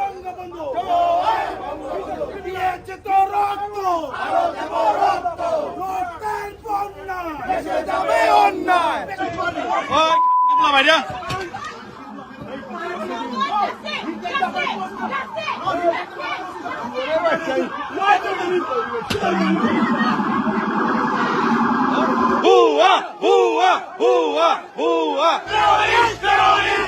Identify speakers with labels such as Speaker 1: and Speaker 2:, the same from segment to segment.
Speaker 1: বঙ্গবন্ধু দিয়েছে তো রক্ত রক্তের বন্যা এসে যাবে অন্যায়
Speaker 2: হুয়া হুয়া হুয়া হুয়া
Speaker 1: মাহফুজ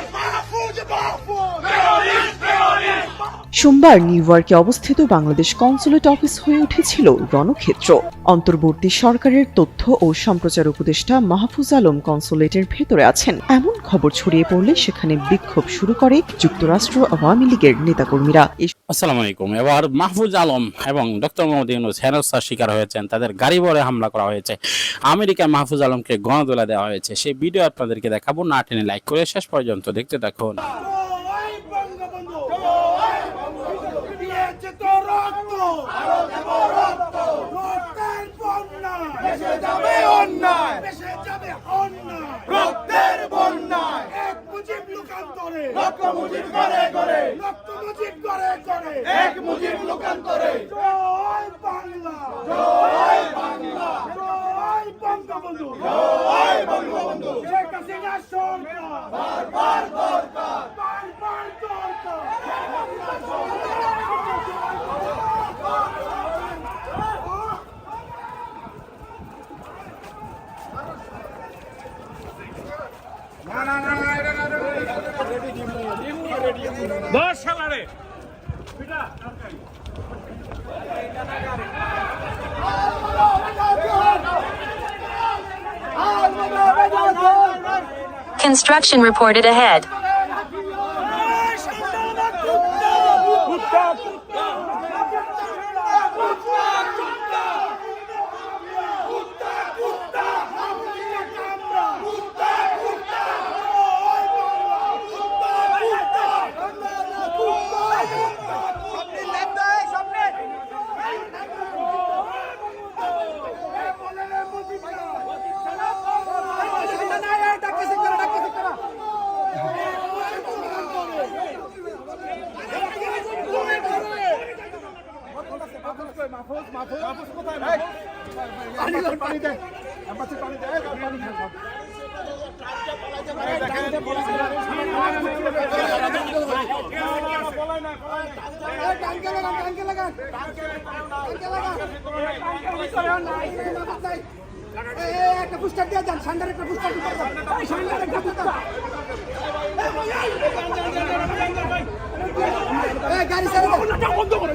Speaker 3: সোমবার নিউ ইয়র্কে অবস্থিত বাংলাদেশ কনসুলেট অফিস হয়ে উঠেছিল রণক্ষেত্র। অন্তর্বর্তী সরকারের তথ্য ও সম্প্রচার উপদেষ্টা মাহফুজ আলম কনসুলেটের ভেতরে আছেন। এমন খবর ছড়িয়ে পড়লে সেখানে বিক্ষোভ শুরু করে যুক্তরাষ্ট্র আওয়ামী লীগের নেতাকর্মীরা।
Speaker 4: আসসালামু আলাইকুম। এবার মাহফুজ আলম এবং ডক্টর মোহাম্মদ ইউনুস শিকার হয়েছেন। তাদের গাড়ি ভরে হামলা করা হয়েছে। আমেরিকায় মাহফুজ আলমকে গণদোলা দেওয়া হয়েছে। সেই ভিডিও আপনাদেরকে দেখাবো। না টেনে লাইক করে শেষ পর্যন্ত দেখতে থাকুন।
Speaker 1: রক্তের বন্যায়। এক মুজিব লোকান্তরে। রক্ত মুজিব করে করে রক্ত মুজিব করে করে এক মুজিব লোকান্তরে। জয় বাংলা। জয় বাংলা। জয় বঙ্গবন্ধু। জয়
Speaker 5: Construction reported ahead.
Speaker 6: একটা পুস্টার দিয়ে যান সান্ডার একটা পুস্টার দিয়ে যান সান্ডার একটা পুস্টার গাড়ি দাও বন্ধ করে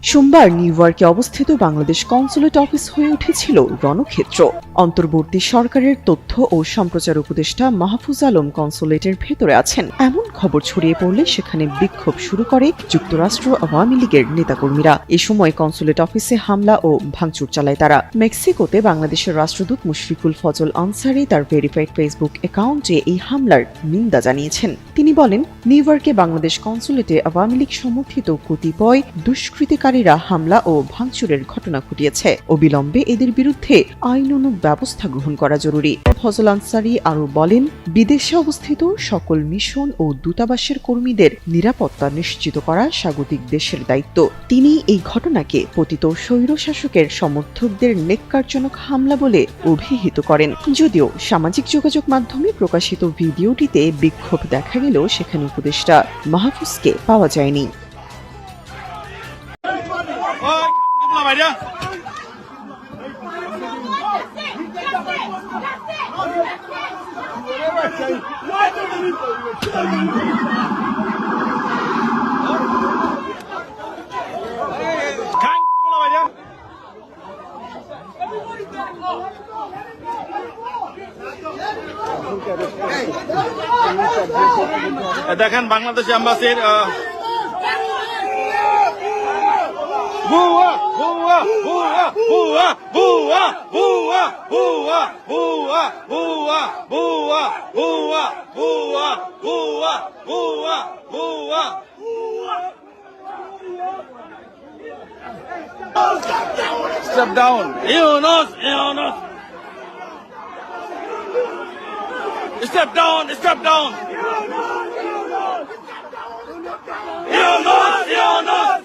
Speaker 3: সোমবার নিউ ইয়র্কে অবস্থিত বাংলাদেশ কনসুলেট অফিস হয়ে উঠেছিল রণক্ষেত্র। অন্তর্বর্তী সরকারের তথ্য ও সম্প্রচার উপদেষ্টা মাহফুজ আলম কনসুলেটের ভেতরে আছেন। এমন খবর ছড়িয়ে পড়লে সেখানে বিক্ষোভ শুরু করে যুক্তরাষ্ট্র আওয়ামী লীগের নেতাকর্মীরা। এ সময় কনসুলেট অফিসে হামলা ও ভাঙচুর চালায় তারা। মেক্সিকোতে বাংলাদেশের রাষ্ট্রদূত মুশফিকুল ফজল আনসারি তার ভেরিফাইড ফেসবুক অ্যাকাউন্টে এই হামলার নিন্দা জানিয়েছেন। তিনি বলেন, নিউ ইয়র্কে বাংলাদেশ কনসুলেটে আওয়ামী লীগ সমর্থিত কতিপয় দুষ্কৃতিকারীরা হামলা ও ভাঙচুরের ঘটনা ঘটিয়েছে। অবিলম্বে এদের বিরুদ্ধে আইনানুগ ব্যবস্থা গ্রহণ করা জরুরি। ফজল আনসারি আরও বলেন, বিদেশে অবস্থিত সকল মিশন ও দূতাবাসের কর্মীদের নিরাপত্তা নিশ্চিত করা স্বাগতিক দেশের দায়িত্ব। তিনি এই ঘটনাকে পতিত স্বৈরশাসকের সমর্থকদের নেককারজনক হামলা বলে অভিহিত করেন। যদিও সামাজিক যোগাযোগ মাধ্যমে প্রকাশিত ভিডিওটিতে বিক্ষোভ দেখা গেলেও সেখানে উপদেষ্টা মাহফুজকে পাওয়া যায়নি।
Speaker 1: না ভাইরা
Speaker 2: দেখেন Bangladesh এম্বাসির Step down. Illinois, Illinois. Step down, step down. Illinois, Illinois.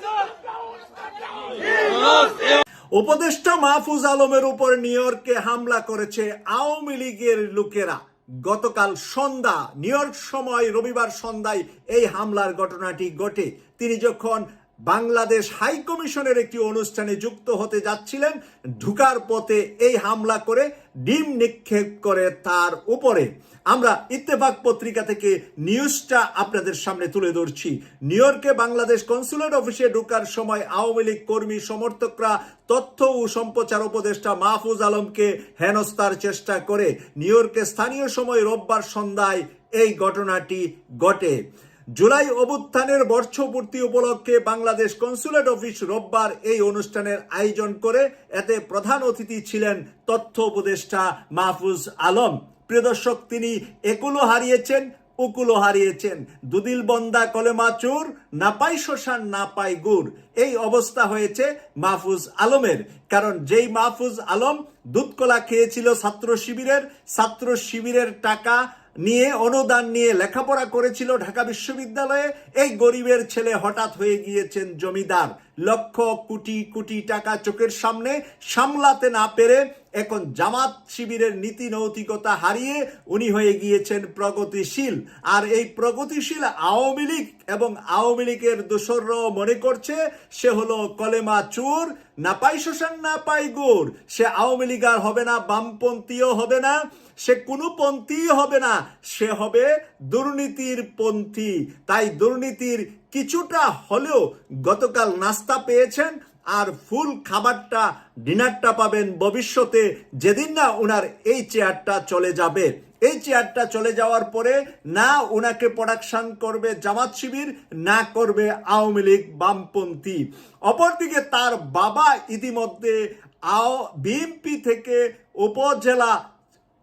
Speaker 2: Illinois, Illinois.
Speaker 7: উপদেষ্টা মাহফুজ আলমের উপর নিউ ইয়র্কে হামলা করেছে আওয়ামী লীগের লোকেরা। গতকাল সন্ধ্যা, নিউ ইয়র্ক সময় রবিবার সন্ধ্যায় এই হামলার ঘটনাটি ঘটে। তিনি যখন বাংলাদেশ হাই কমিশনের একটি অনুষ্ঠানে যুক্ত হতে যাচ্ছিলেন। ঢুকার পথে এই হামলা করে ডিম নিক্ষেপ করে তার উপরে। আমরা ইত্তেফাক পত্রিকা থেকে নিউজটা আপনাদের সামনে তুলে ধরছি। নিউ ইয়র্কে বাংলাদেশ কনসুলেট অফিসে ঢোকার সময় আওয়ামী লীগ কর্মী সমর্থকরা তথ্য ও সম্প্রচার উপদেষ্টা মাহফুজ আলমকে হেনস্থার চেষ্টা করে। নিউ ইয়র্কে স্থানীয় সময় রোববার সন্ধ্যায় এই ঘটনাটি ঘটে। জুলাই অভ্যুত্থানের বর্ষপূর্তি উপলক্ষে বাংলাদেশ কনসুলেট অফিস রোববার এই অনুষ্ঠানের আয়োজন করে এতে প্রধান অতিথি ছিলেন তথ্য উপদেষ্টা মাহফুজ আলম। প্রিয় দর্শক, তিনি একুলো হারিয়েছেন উকুলো হারিয়েছেন। দুদিল বন্দা কলেমা চোর, না পাই শোষান না পাই গুড়। এই অবস্থা হয়েছে মাহফুজ আলমের। কারণ যেই মাহফুজ আলম দুধকলা খেয়েছিল ছাত্র শিবিরের ছাত্র শিবিরের টাকা নিয়ে অনুদান নিয়ে লেখাপড়া করেছিল ঢাকা বিশ্ববিদ্যালয়ে। এই গরিবের ছেলে হঠাৎ হয়ে গিয়েছেন জমিদার। লক্ষ কোটি কোটি টাকা চোখের সামনে সামলাতে না পেরে এখন জামাত শিবিরের নীতি নৈতিকতা হারিয়ে উনি হয়ে গিয়েছেন প্রগতিশীল। আর এই প্রগতিশীল আওয়ামী লীগ এবং আওয়ামী লীগের দোসররাও মনে করছে, সে হলো কলেমা চুর। না পাই শোষণ না পাই গুড় সে আওয়ামী লীগ আর হবে না, বামপন্থীও হবে না। সে কোনো পন্থী হবে না, সে হবে দুর্নীতির পন্থী। তাই দুর্নীতির কিছুটা হলেও গতকাল নাস্তা পেয়েছেন আর ফুল খাবারটা, ডিনারটা পাবেন ভবিষ্যতে। যেদিন না ওনার এই চেয়ারটা চলে যাবে। এই চেয়ারটা চলে যাওয়ার পরে না ওনাকে প্রোডাকশন করবে জামাত শিবির, না করবে আওয়ামী লীগ বামপন্থী। অপরদিকে তার বাবা ইতিমধ্যে আও, বিএনপি থেকে উপজেলা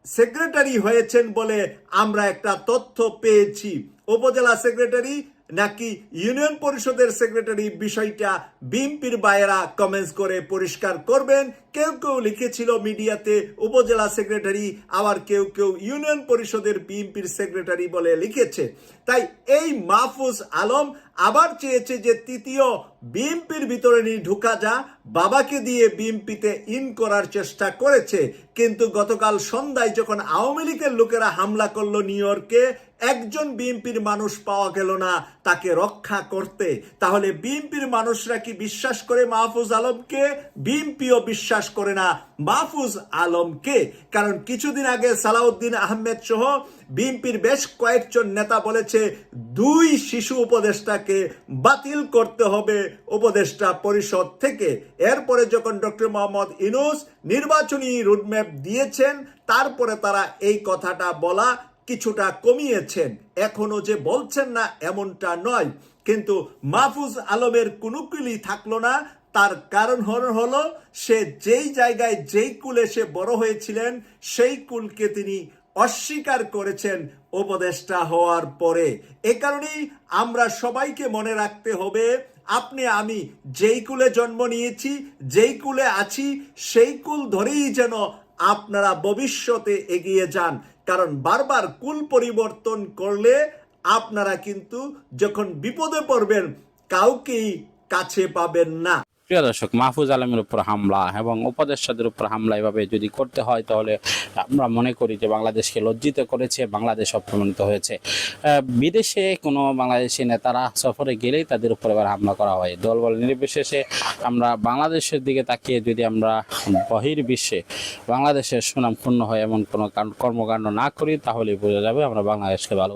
Speaker 7: সেক্রেটারি হয়েছেন বলে আমরা একটা তথ্য পেয়েছি। উপজেলা সেক্রেটারি নাকি ইউনিয়ন পরিষদের সেক্রেটারি বিষয়টা বিএনপির বাইরা কমেন্টস করে পরিষ্কার করবেন? কেউ কেউ লিখেছিল মিডিয়াতে, উপজেলা সেক্রেটারি আবার কেউ কেউ ইউনিয়ন পরিষদের বিএনপির সেক্রেটারি বলে লিখেছে। তাই এই মাহফুজ আলম আবার চেয়েছে যে তৃতীয় বিএনপির ভিতরে নিয়ে ঢুকা যা বাবাকে দিয়ে বিএনপিতে ইন করার চেষ্টা করেছে। কিন্তু গতকাল সন্ধ্যায় যখন আওয়ামী লীগের লোকেরা হামলা করল নিউ ইয়র্কে একজন বিএনপির মানুষ পাওয়া গেল না, তাকে রক্ষা করতে। তাহলে বিএনপির মানুষরা কি বিশ্বাস করে মাহফুজ আলমকে? বিএনপিও বিশ্বাস করে না মাহফুজ আলমকে। কারণ কিছুদিন আগে সালাউদ্দিন আহমেদ সহ বিএনপির বেশ কয়েকজন নেতা বলেছে, দুই শিশু উপদেষ্টাকে বাতিল করতে হবে উপদেষ্টা পরিষদ থেকে। এরপরে যখন ডক্টর মোহাম্মদ ইনুস নির্বাচনী রুটম্যাপ দিয়েছেন, তারপরে তারা এই কথাটা বলা কিছুটা কমিয়েছেন। এখনও যে বলছেন না এমনটা নয়। কিন্তু মাহফুজ আলমের কোনো কুলি থাকল না। তার কারণ হল সে যেই জায়গায় যেই কুলে সে বড় হয়েছিলেন, সেই কুলকে তিনি অস্বীকার করেছেন উপদেষ্টা হওয়ার পরে। এ কারণেই আমরা সবাইকে মনে রাখতে হবে, আপনি, আমি যেই কুলে জন্ম নিয়েছি, যেই কুলে আছি, সেই কুল ধরেই যেন আপনারা ভবিষ্যতে এগিয়ে যান। কারণ বারবার কুল পরিবর্তন করলে আপনারা কিন্তু যখন বিপদে পড়বেন কাউকেই কাছে পাবেন না।
Speaker 4: প্রিয় দর্শক, মাহফুজ আলমের উপর হামলা এবং উপদেষ্টাদের উপর হামলা এভাবে যদি করতে হয়, তাহলে আমরা মনে করি যে বাংলাদেশকে লজ্জিত করেছে, বাংলাদেশ অপমানিত হয়েছে। বিদেশে কোনো বাংলাদেশি নেতারা সফরে গেলেই তাদের উপর এবার হামলা করা হয়। দলবল নির্বিশেষে আমরা বাংলাদেশের দিকে তাকিয়ে যদি আমরা বহির্বিশ্বে বাংলাদেশের সুনাম ক্ষুণ্ণ হয় এমন কোনো কর্মকাণ্ড না করি তাহলে বোঝা যাবে আমরা বাংলাদেশকে ভালো